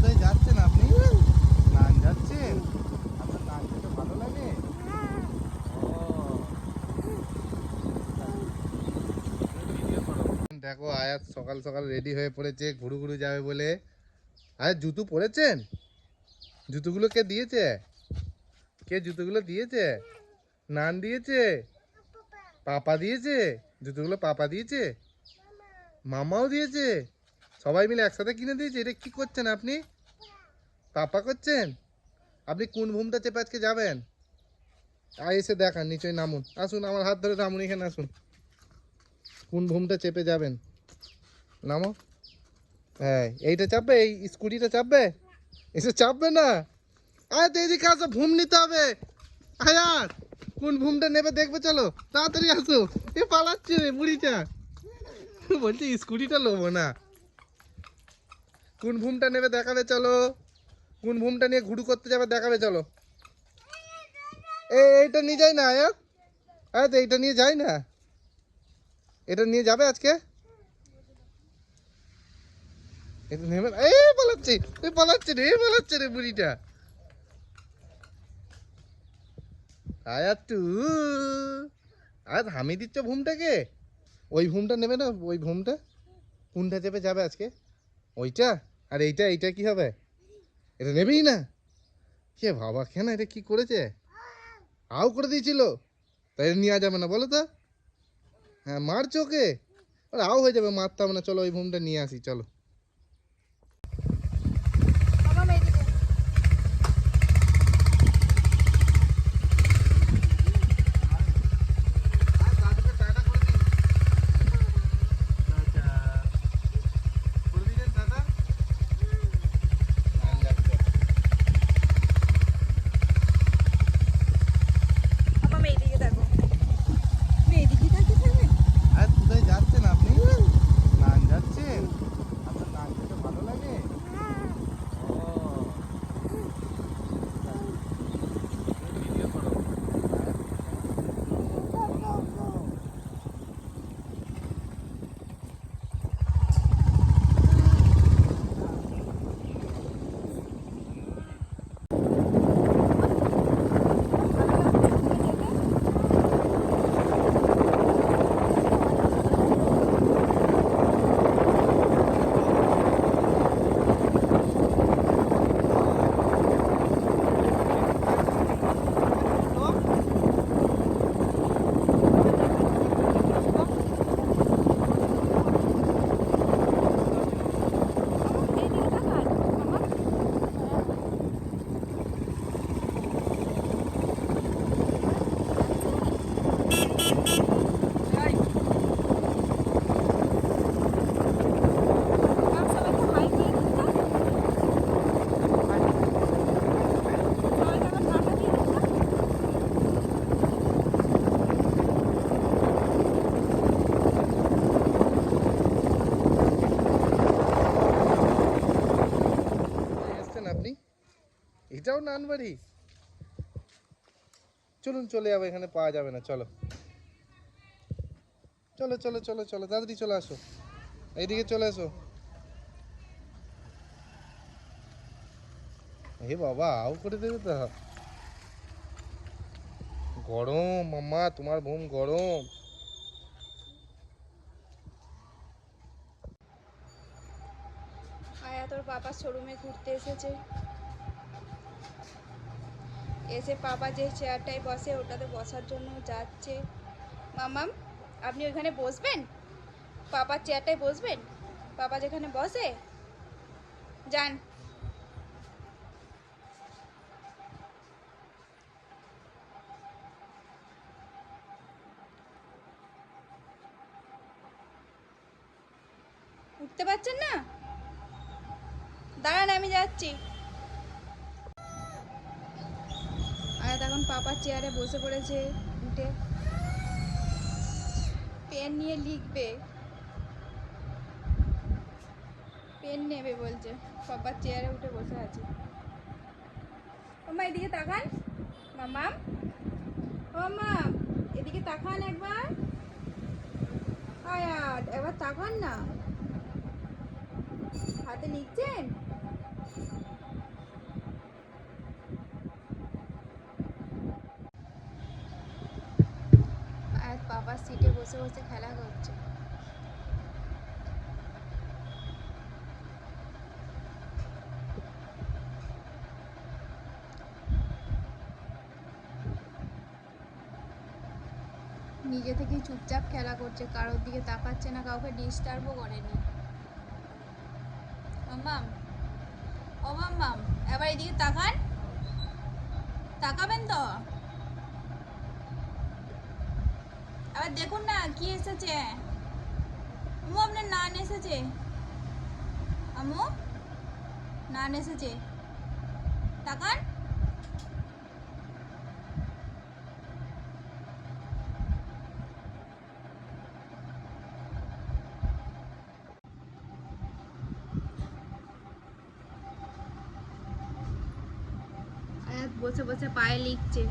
কোথায় যাচ্ছেন আপনি? নান যাচ্ছেন? আপনার নান যেতে ভালো লাগে। দেখো, আয়াত সকাল সকাল রেডি হয়ে পড়েছে, ঘুরু ঘুরু যাবে বলে। আয়াত, জুতো পরেছেন? জুতোগুলো কে দিয়েছে? কে জুতোগুলো দিয়েছে? নান দিয়েছে? পাপা দিয়েছে? জুতোগুলো পাপা দিয়েছে? মামাও দিয়েছে? সবাই মিলে একসাথে কিনে দিয়েছে, এটা কি করছেন আপনি? পাপা করছেন? আপনি কোন ভূমটা চেপে আজকে যাবেন? আর এসে দেখান নিচয় নামুন। আসুন, আমার হাত ধরে নামুন, এখানে আসুন। কোন ভূমটা চেপে যাবেন? নামো। হ্যাঁ এইটা চাপবে? এই স্কুটিটা চাপবে? এসে চাপবে না? আয় তো এদিকে আসো ভূম নিতে হবে। আয়ার কোন ভূমটা নেবে দেখবে, চলো। তাড়াতাড়ি আসো। এ পালাচ্ছে বুড়িটা। বলছি, স্কুটিটা লোবো না। কোন ভূমটা নেবে দেখাবে, চলো। কোন ভূমটা নিয়ে ঘুরু করতে যাবে দেখাবে, চলো। এই, এইটা নিয়ে যাই না, আয়াত। আয়াত, এইটা নিয়ে যাই না? এটা নিয়ে যাবে আজকে? এটা নেবে? এই, পালাচ্ছে এই পালাচ্ছে রে পালাচ্ছে রে বুড়িটা। আয়াত আয়াত হামি দিচ্ছ ভূমটাকে ওই ভূমটা নেবে না, ওই ভূমটা কোনটা চেপে যাবে আজকে? ওইটা? আর এইটা এইটা কি হবে? এটা নেবেই না? কে বাবা, কেন এটা কি করেছে? আও করে দিয়েছিল। তাই এটা নেওয়া যাবে না, বলো তো। হ্যাঁ মারছো ওকে? আও হয়ে যাবে মারতে হবে না। চলো ওই ভুমটা নিয়ে আসি, চলো। এটাও নানবাড়ি চলুন, চলে যাব, এখানে পাওয়া যাবে না, চলো। চলো চলো চলো চলো, তাড়াতাড়ি চলে আসো। এইদিকে চলে এসো এ বাবা আও করে দেবে তো। গরম, মাম্মা, তোমার ঘুম গরম। তোর পাপা শোরুমে ঘুরতে এসেছে। এসে পাপা যে চেয়ারটায় বসে ওটাতে বসার জন্য যাচ্ছে। মামাম, আপনি ওইখানে বসবেন? পাপার চেয়ারটায় বসবেন? পাপা যেখানে বসে? যান। উঠতে পারছেন না? দাঁড়ান, আমি যাচ্ছি। আর এখন পাপার চেয়ারে বসে পড়েছে, উঠে। পেন নিয়ে লিখবে। পেন নেবে বলছে, পাপার চেয়ারে উঠে বসে আছে। মামা এদিকে তাকান। মামা। ও মা এদিকে তাকান একবার। আয়াত এবার তাকান না। হাতে লিখছেন? বসে বসে খেলা করছে নিজে থেকেই চুপচাপ খেলা করছে, কারোর দিকে তাকাচ্ছে না, কাউকে ডিস্টার্বও করেনি। মাম্মাম ও মাম্মাম এবার এদিকে তাকান। তাকাবেন তো আবার দেখুন না কি এসেছে। আমু আপনার নান এসেছে। আমু নান এসেছে। তাকান। বসে বসে পায়ে লিখছে।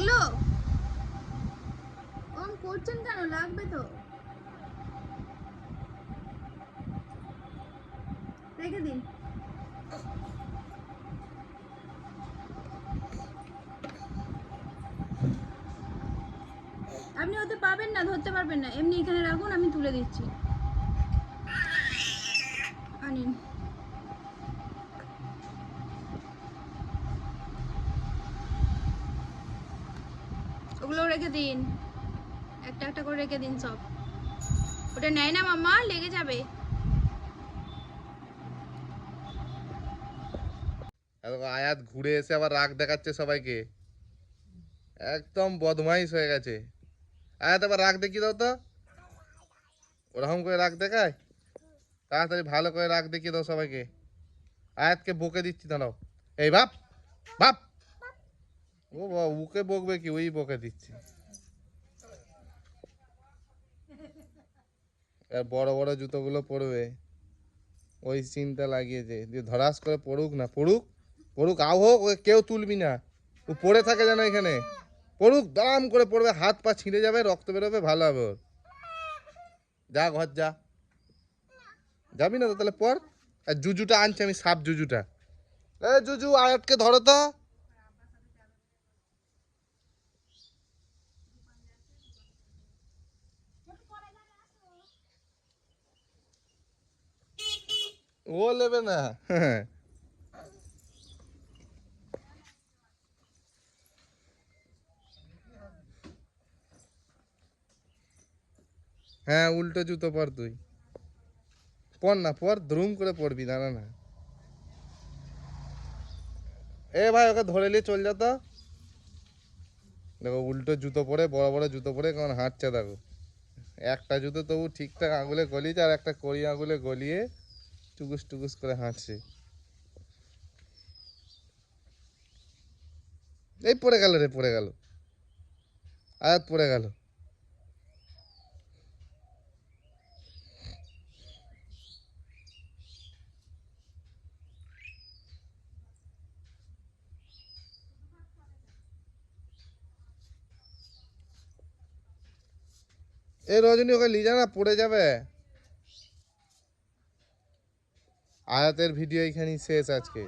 লাগল? কম করছেন কেন? লাগবে তো। রেখে দিন। আপনি ওতে পাবেন না, ধরতে পারবেন না। এমনি এখানে রাখুন, আমি তুলে দিচ্ছি। ওগুলো রেখে দিন। একটা একটা করে রেখে দিন সব। ওটা নেয় না মাম্মা, লেগে যাবে। আয়াত ঘুরে এসে আবার রাগ দেখাচ্ছে সবাইকে। একদম বদমাইশ হয়ে গেছে। আয়াত আবার রাগ দেখিয়ে দাও তো। ওরকম করে রাগ দেখায়? তাড়াতাড়ি ভালো করে রাগ দেখিয়ে দাও সবাইকে। আয়াতকে বকে দিচ্ছি, দাঁড়াও। এই বাপ বাপ। ও বাবা উকে বকবে কি? ওই বকে দিচ্ছে। আর বড় বড় জুতোগুলো পরবে। ওই চিন্তা লাগিয়েছে। যে ধরাস করে পড়ুক না। পড়ুক পড়ুক। আও হোক, ওকে কেউ তুলবি না। ও পড়ে থাকে যেন এখানে। পড়ুক, দাম করে পড়বে। হাত পা ছিঁড়ে যাবে, রক্ত বেরোবে, ভালো হবে ওর। যা, ঘর যা। যাবি না তো তাহলে পর। আর জুজুটা আনছি আমি, সাপ জুজুটা। এ জুজু, আয়াতকে ধরো তো। ও নেবে না হ্যাঁ উল্টো জুতো পর তুই। পর না, পর দ্রুম করে পড়বি দাঁড়া না। এ ভাই, ওকে ধরে নিয়ে চল যা তো। দেখো, উল্টো জুতো পরে, বড় বড় জুতো পরে কেমন হাঁটছে, দেখো। একটা জুতো তবু ঠিকঠাক আঙুলে গলিয়েছে, আর একটা কড়ি আঙুলে গলিয়ে টুকুস টুকুস করে হাঁটছে। এই পড়ে গেল রে, পড়ে গেল। আয়াত পড়ে গেল। এই রজনী, ওকে লিজা না পড়ে যাবে? আয়াতের ভিডিও এখানেই শেষ আজকে।